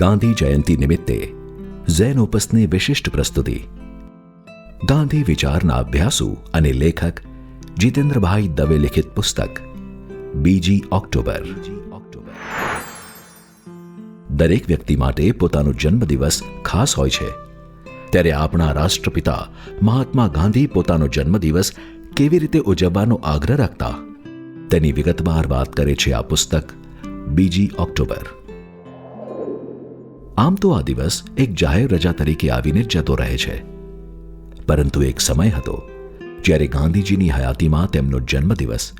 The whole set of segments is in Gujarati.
ગાંધી જયંતિ નિમિત્તે ઝેન વિશિષ્ટ પ્રસ્તુતિ. ગાંધી વિચારના અભ્યાસુ અને લેખક જીતેન્દ્રભાઈ દવે લિખિત પુસ્તક, બીજી ઓક્ટોબર. દરેક વ્યક્તિ માટે પોતાનો જન્મદિવસ ખાસ હોય છે. ત્યારે આપણા રાષ્ટ્રપિતા મહાત્મા ગાંધી પોતાનો જન્મદિવસ કેવી રીતે ઉજવવાનો આગ્રહ રાખતા? તેની વિગતવાર વાત કરે છે આ પુસ્તક, બીજી ઓક્ટોબર. આમ તો આ દિવસ એક જાહેર રજા તરીકે આવીને જતો રહે છે. પરંતુ એક સમય હતો, જ્યારે ગાંધીજીની હયાતીમાં તેમનો જન્મદિવસ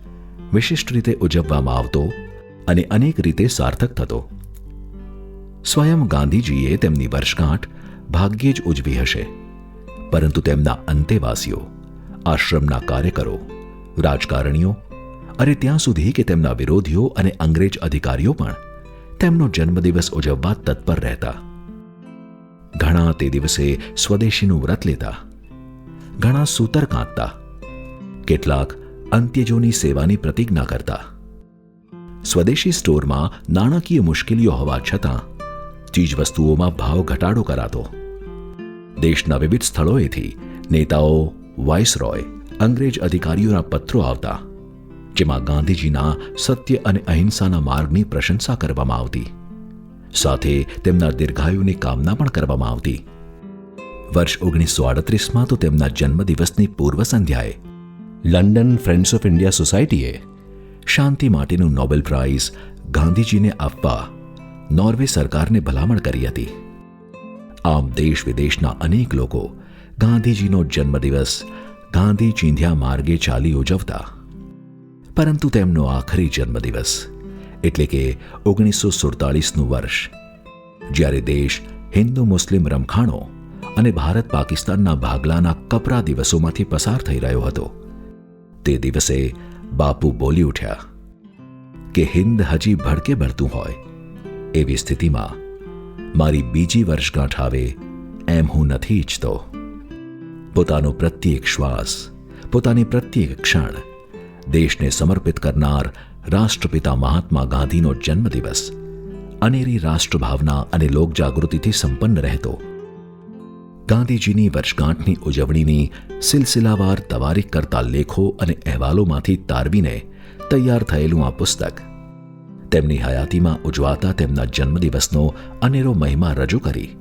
વિશિષ્ટ રીતે ઉજવવામાં આવતો અને અનેક રીતે સાર્થક થતો. સ્વયં ગાંધીજીએ તેમની વર્ષગાંઠ ભાગ્યે જ ઉજવી હશે. પરંતુ તેમના અંતેવાસીઓ, આશ્રમના કાર્યકરો, રાજકારણીઓ અને ત્યાં સુધી કે તેમના વિરોધીઓ અને અંગ્રેજ અધિકારીઓ પણ તેમનો જન્મદિવસ ઉજવવા તત્પર રહેતા. ઘણા તે દિવસે સ્વદેશીનું વ્રત લેતા. ઘણા સૂતર કાંતતા. કેટલાક અંત્યજોની સેવાની પ્રતિજ્ઞા કરતા. સ્વદેશી સ્ટોરમાં નાણાકીય મુશ્કેલીઓ હોવા છતાં, ચીજવસ્તુઓમાં ભાવ ઘટાડો કરાતો. દેશના વિવિધ સ્થળોએથી નેતાઓ, વાઇસરોય, અંગ્રેજ અધિકારીઓના પત્રો આવતા. જેમાં ગાંધીજીના સત્ય અને અહિંસાના માર્ગની પ્રશંસા કરવામાં આવતી. સાથે તેમના દીર્ઘાયુની કામના પણ કરવામાં આવતી. વર્ષ ઓગણીસો અડત્રીસમાં તો તેમના જન્મદિવસની પૂર્વ સંધ્યાએ લંડન ફ્રેન્ડ્સ ઓફ ઇન્ડિયા સોસાયટીએ શાંતિ માટેનું નોબેલ પ્રાઇઝ ગાંધીજીને આપવા નોર્વે સરકારને ભલામણ કરી હતી. આમ દેશ વિદેશના અનેક લોકો ગાંધીજીનો જન્મદિવસ ગાંધી ચીંધ્યા માર્ગે ચાલી ઉજવતા પરંતુ તેમનો આખરી જન્મદિવસ એટલે કે ઓગણીસો સુડતાલીસનું વર્ષ, જ્યારે દેશ હિન્દુ મુસ્લિમ રમખાણો અને ભારત પાકિસ્તાનના ભાગલાના કપરા દિવસોમાંથી પસાર થઈ રહ્યો હતો. તે દિવસે બાપુ બોલી ઉઠ્યા કે હિન્દ હજી ભડકે ભરતું હોય એવી સ્થિતિમાં મારી બીજી વર્ષગાંઠ આવે એમ હું નથી ઈચ્છતો. પોતાનો પ્રત્યેક શ્વાસ, પોતાની પ્રત્યેક ક્ષણ દેશને સમર્પિત કરનાર રાષ્ટ્રપિતા મહાત્મા ગાંધીનો જન્મદિવસ. અનેરી રાષ્ટ્રભાવના અને લોકજાગૃતિથી સંપન્ન રહેતો. ગાંધીજીની વર્ષગાંઠની ઉજવણીની સિલસિલાવાર તવારીખ કરતા લેખો અને અહેવાલોમાંથી તારવીને તૈયાર થયેલું આ પુસ્તક. તેમની હયાતીમાં ઉજવાતા તેમના જન્મદિવસનો અનેરો મહિમા રજૂ કરી.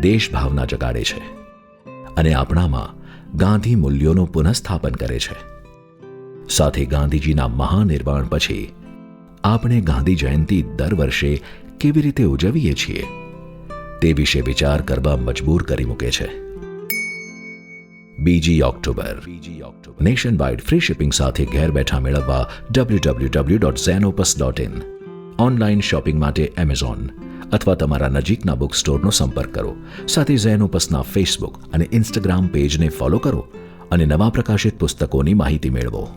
દેશભાવના જગાડે છે. અને આપણામાં ગાંધી મૂલ્યોનું પુનઃસ્થાપન કરે છે. સાથે ગાંધીજીના મહાનિર્વાણ પછી આપણે ગાંધી જયંતિ દર વર્ષે કેવી રીતે ઉજવીએ છીએ તે વિશે વિચાર કરવા મજબૂર કરી મૂકે છે. બીજી October. Nationwide free shipping સાથે ઘેર બેઠા મેળવવા W W W dot Zenopus dot in online shopping માટે એમેઝોન અથવા તમારા નજીકના બુક સ્ટોરનો સંપર્ક કરો. સાથે ઝેનોપસના ફેસબુક અને ઇન્સ્ટાગ્રામ પેજને ફોલો કરો અને નવા પ્રકાશિત પુસ્તકોની માહિતી મેળવો.